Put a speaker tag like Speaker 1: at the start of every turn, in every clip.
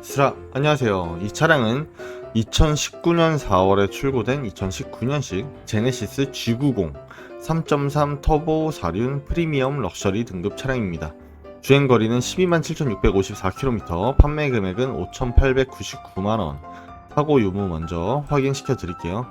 Speaker 1: 스라 안녕하세요. 이 차량은 2019년 4월에 출고된 2019년식 제네시스 G90 3.3 터보 4륜 프리미엄 럭셔리 등급 차량입니다. 주행 거리는 127,654km, 판매 금액은 5,899만원. 사고 유무 먼저 확인시켜 드릴게요.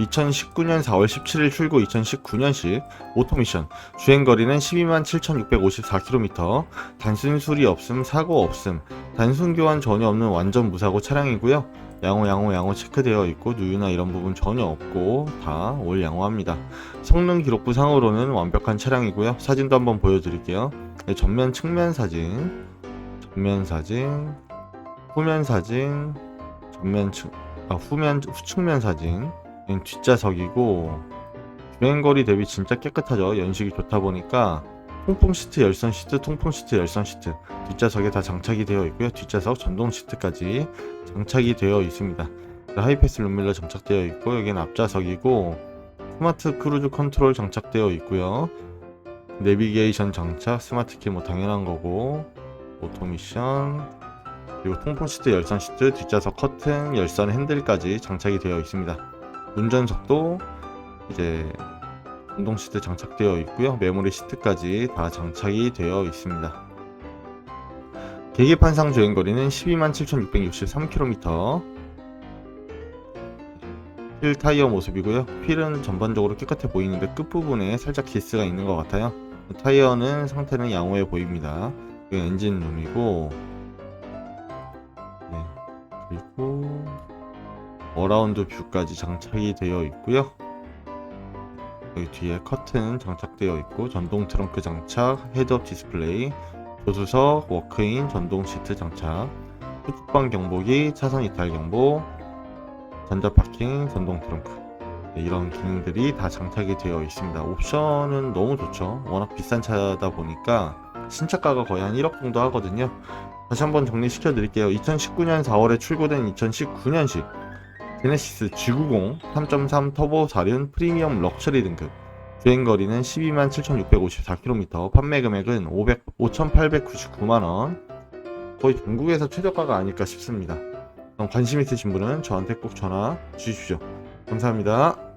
Speaker 1: 2019년 4월 17일 출고 2019년식 오토미션 주행 거리는 127,654km, 단순 수리 없음, 사고 없음, 단순 교환 전혀 없는 완전 무사고 차량이고요. 양호 양호 양호 체크되어 있고 누유나 이런 부분 전혀 없고 다 올 양호합니다. 성능 기록부 상으로는 완벽한 차량이고요. 사진도 한번 보여드릴게요. 네, 전면 측면 사진, 전면 사진, 후면 사진, 전면 측, 아, 후면 후측면 사진, 뒷좌석이고 주행거리 대비 진짜 깨끗하죠. 연식이 좋다 보니까 통풍 시트, 열선 시트, 통풍 시트, 열선 시트 뒷좌석에 다 장착이 되어 있고요. 뒷좌석 전동 시트까지 장착이 되어 있습니다. 하이패스 룸밀러 장착되어 있고 여기는 앞좌석이고 스마트 크루즈 컨트롤 장착되어 있고요. 내비게이션 장착, 스마트 키뭐 당연한 거고 오토 미션 그리고 통풍 시트, 열선 시트, 뒷좌석 커튼, 열선 핸들까지 장착이 되어 있습니다. 운전석도 이제 운동 시트 장착되어 있고요. 메모리 시트까지 다 장착이 되어 있습니다. 계기판상 주행거리는 127,663km. 휠 타이어 모습이고요. 휠은 전반적으로 깨끗해 보이는데 끝부분에 살짝 기스가 있는 것 같아요. 타이어는 상태는 양호해 보입니다. 엔진 룸이고, 네. 그리고 어라운드 뷰까지 장착이 되어 있고요. 여기 뒤에 커튼 장착되어 있고 전동 트렁크 장착, 헤드업 디스플레이, 조수석, 워크인, 전동 시트 장착, 후측방 경보기, 차선 이탈 경보, 전자 파킹, 전동 트렁크 네, 이런 기능들이 다 장착이 되어 있습니다. 옵션은 너무 좋죠. 워낙 비싼 차다 보니까 신차가가 거의 한 1억 정도 하거든요. 다시 한번 정리시켜 드릴게요. 2019년 4월에 출고된 2019년식 제네시스 G90 3.3 터보 4륜 프리미엄 럭셔리 등급. 주행 거리는 127,654km 판매 금액은 500, 5,899만원. 거의 중국에서 최저가가 아닐까 싶습니다. 관심 있으신 분은 저한테 꼭 전화 주십시오. 감사합니다